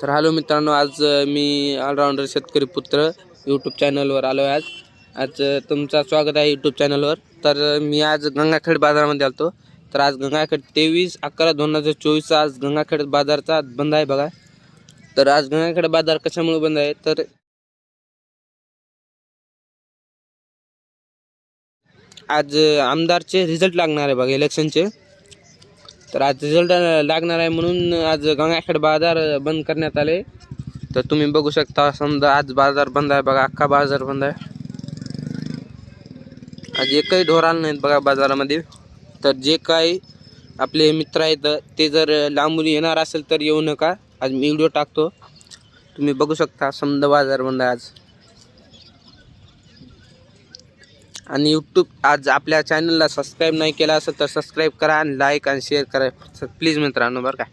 तर हॅलो मित्रांनो आज मी ऑलराऊंडर शेतकरी पुत्र यूट्यूब चॅनलवर आलो आहे आज. आज तुमचा तुमचं स्वागत आहे यूट्यूब चॅनलवर तर मी आज गंगाखेड बाजारामध्ये आलतो. तर आज गंगाखेड तेवीस अकरा दोन हजार चोवीस आज गंगाखेड बाजारचा आज बंद आहे बघा. तर आज गंगाखेड बाजार कशामुळे बंद आहे? तर आज आमदारचे रिझल्ट लागणार आहे बघा इलेक्शनचे तर आज रिझल्ट लागणार आहे म्हणून आज गंगाखेड बाजार बंद करण्यात आले. तर तुम्ही बघू शकता समजा आज बाजार बंद आहे बघा अख्खा बाजार बंद आहे. आज एकही ढोर आलं नाहीत बघा बाजारामध्ये. तर जे काही आपले मित्र आहेत ते जर लांबून येणार असेल तर येऊ नका. आज मी व्हिडिओ टाकतो. तुम्ही बघू शकता समजा बाजार बंद आहे आज. आणि यूट्यूब आज आपल्या चॅनलला सबस्क्राईब नाही केला असेल तर सबस्क्राईब करा आणि लाईक आणि शेअर करा. प्लीज मित्रांनो बरं का?